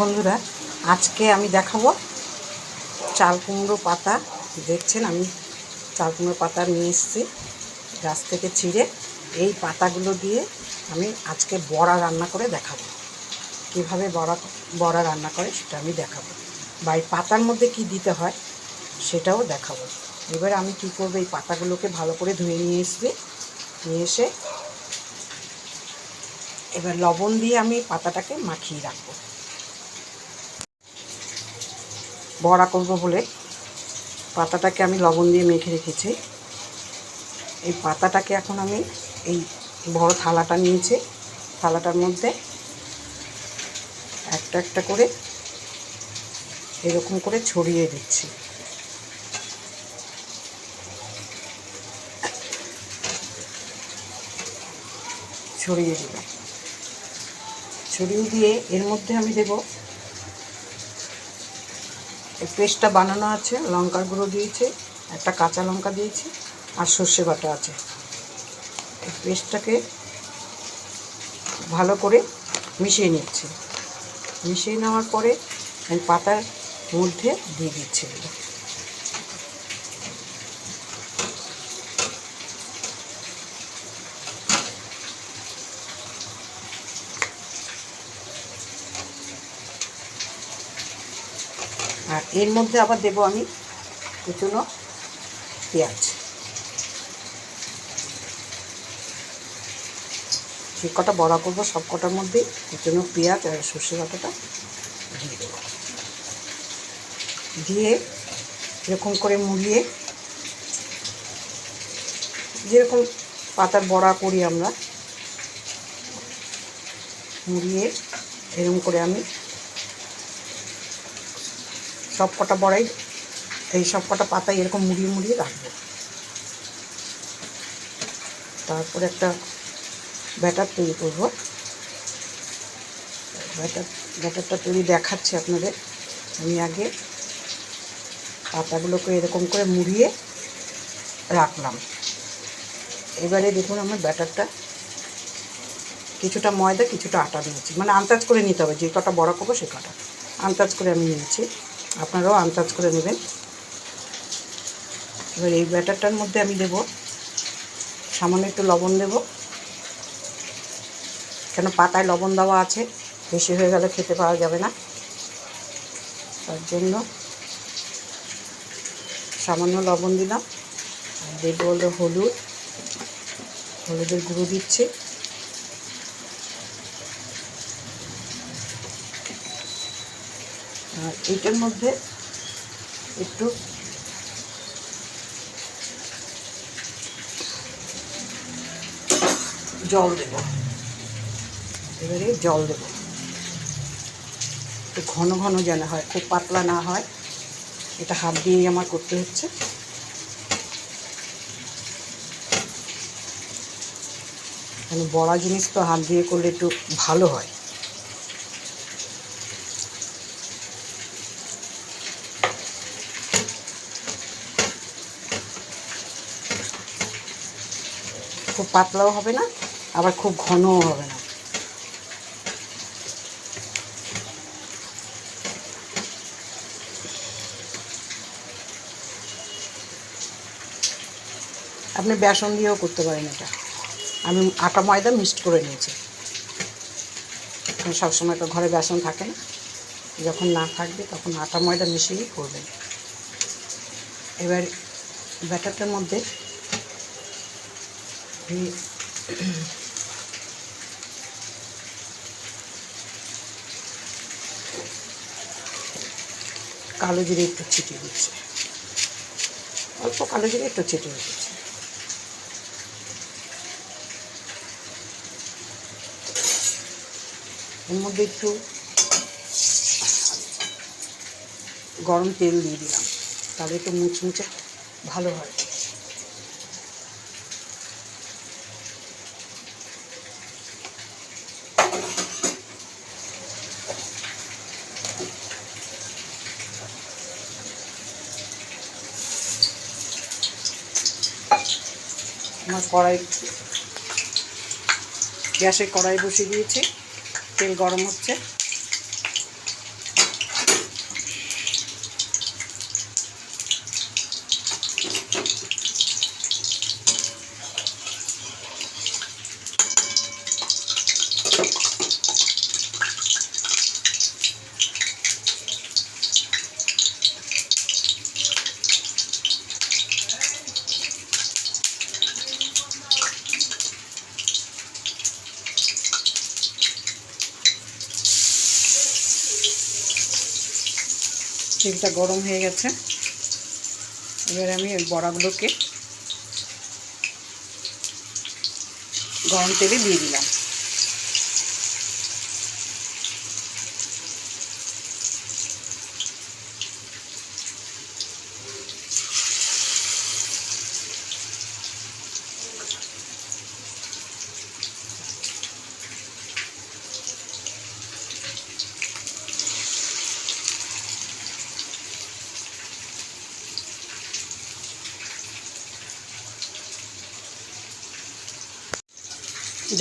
বন্ধুরা, আজকে আমি দেখাবো চাল কুমড়ো পাতা। দেখছেন, আমি চাল কুমড়ো পাতা নিয়ে এসেছি গাছ থেকে ছিঁড়ে। এই পাতাগুলো দিয়ে আমি আজকে বড়া রান্না করে দেখাবো। কীভাবে বড়া বড়া রান্না করে সেটা আমি দেখাবো। বা এই পাতার মধ্যে কি দিতে হয় সেটাও দেখাবো। এবার আমি কী করব, এই পাতাগুলোকে ভালো করে ধুয়ে নিয়ে এসছি। নিয়ে এসে এবার লবণ দিয়ে আমি পাতাটাকে মাখিয়ে রাখব। বড়া করব বলে পাতাটাকে আমি লবণ দিয়ে মেখে রেখেছি। এই পাতাটাকে এখন আমি এই বড় থালাটা নিয়েছি। থালাটার মধ্যে একটা একটা করে এরকম করে ছড়িয়ে দিচ্ছি। ছড়িয়ে দিলাম। ছড়িয়ে দিয়ে এর মধ্যে আমি দেব এই পেস্টটা বানানো আছে, লঙ্কার গুঁড়ো দিয়েছে, একটা কাঁচা লঙ্কা দিয়েছে, আর সর্ষে বাটা আছে। এই পেস্টটাকে ভালো করে মিশিয়ে নিচ্ছে। মিশিয়ে নেওয়ার পরে আমি পাতার মধ্যে দিয়ে দিচ্ছি। আর এর মধ্যে আবার দেবো আমি কুচনো পেঁয়াজ। যে কটা বড়া করব, সব কটার মধ্যেই কুচনো পেঁয়াজ আর সর্ষে বাটাটা দিয়ে দেবো। দিয়ে এরকম করে মুড়িয়ে যেরকম পাতার বড়া করি আমরা, মুড়িয়ে এরকম করে আমি সব কটা বড়াই, এই সব কটা পাতায় এরকম মুড়িয়ে মুড়িয়ে রাখব। তারপরে একটা ব্যাটার তৈরি করব। ব্যাটার, ব্যাটারটা তৈরি দেখাচ্ছি আপনাদের। আমি আগে পাতাগুলোকে এরকম করে মুড়িয়ে রাখলাম। এবারে দেখুন আমার ব্যাটারটা কিছুটা ময়দা, কিছুটা আটা দিয়েছি। মানে আন্দাজ করে নিতে হবে, যে কটা বড়া করব সে কটা। আন্দাজ করে আমি নিয়েছি। আপনারাও আন্দাজ করে নেবেন। এবার এই ব্যাটারটার মধ্যে আমি দেব, সামান্য একটু লবণ দেব। কেন পাতায় লবণ দেওয়া আছে, বেশি হয়ে গেলে খেতে পাওয়া যাবে না। তার জন্য সামান্য লবণ দিলাম। দেবো হলো হলুদ। হলুদের গুঁড়ো দিচ্ছি। আর এইটার মধ্যে একটু জল দেব। এবারে জল দেব। একটু ঘন ঘন যেন হয়, খুব পাতলা না হয়। এটা হাত দিয়েই আমার করতে হচ্ছে। মানে বড়া জিনিস তো হাত দিয়ে করলে একটু ভালো হয়। খুব পাতলাও হবে না, আবার খুব ঘনও হবে না। আপনি বেসন দিয়েও করতে পারেন এটা। আমি আটা ময়দা মিক্সড করে নিয়েছি। সবসময় তো ঘরে বেসন থাকে না। যখন না থাকবে তখন আটা ময়দা মিশিয়েই করবেন। এবার ব্যাটারটার মধ্যে কালো জিরে একটু ছিটিয়ে দিচ্ছে। অল্প কালো জিরে একটু ছিটিয়ে দিচ্ছে। এর মধ্যে একটু গরম তেল দিয়ে দিলাম। তাহলে একটু মুচমুচে ভালো হয়। আমার কড়াই গ্যাসে কড়াই বসিয়ে দিয়েছি তেল গরম হচ্ছে। তেলটা গরম হয়ে গেছে। এবার আমি ওই বড়াগুলোকে গরম তেলে দিয়ে দিলাম।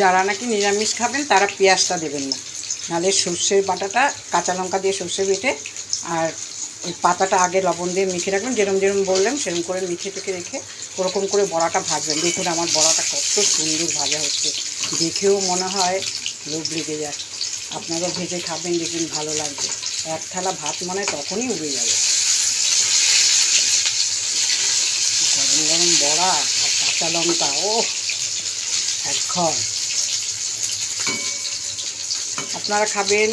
যারা নাকি নিরামিষ খাবেন, তারা পেঁয়াজটা দেবেন না। নাহলে সর্ষের বাটাটা কাঁচা লঙ্কা দিয়ে সর্ষে বেটে আর ওই পাতাটা আগে লবণ দিয়ে মেখে রাখবেন। যেরকম যেরকম বললাম সেরকম করে মেখে টেখে রেখে ওরকম করে বড়াটা ভাজবেন। দেখুন আমার বড়াটা কত সুন্দর ভাজা হচ্ছে। দেখেও মনে হয় লোভ লেগে যায়। আপনারাও ভেজে খাবেন, দেখবেন ভালো লাগবে। এক থালা ভাত মনে তখনই উবে যাবে। গরম গরম বড়া আর কাঁচা লঙ্কা ও এক ঘর আপনারা খাবেন,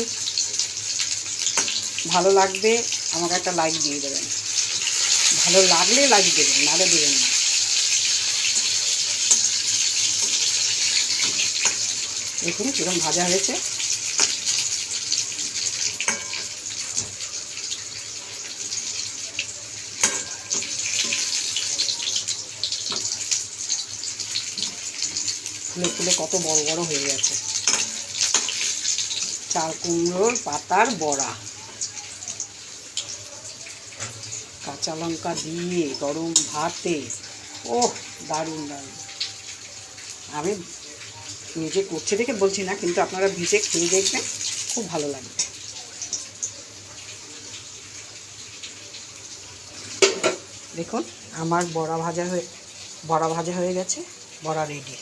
ভালো লাগবে, আমাকে একটা লাইক দিয়ে দেবেন। ভালো লাগলে লাইক দেবেন, নাহলে দেবেন না। দেখুন কীরকম ভাজা হয়েছে। ফুলে ফুলে কত বড় বড় হয়ে গেছে। চাল কুমড়োর পাতার বড়া। কাঁচা লঙ্কা দিয়ে গরম ভাতে। ও দারুণ দারুণ। আমি নিজে করছে দেখে বলছি না, কিন্তু আপনারা ভিজে খেয়ে দেখবেন, খুব ভালো লাগবে। দেখুন, আমার বড়া ভাজা হয়ে বড়া ভাজা হয়ে গেছে, বড়া রেডি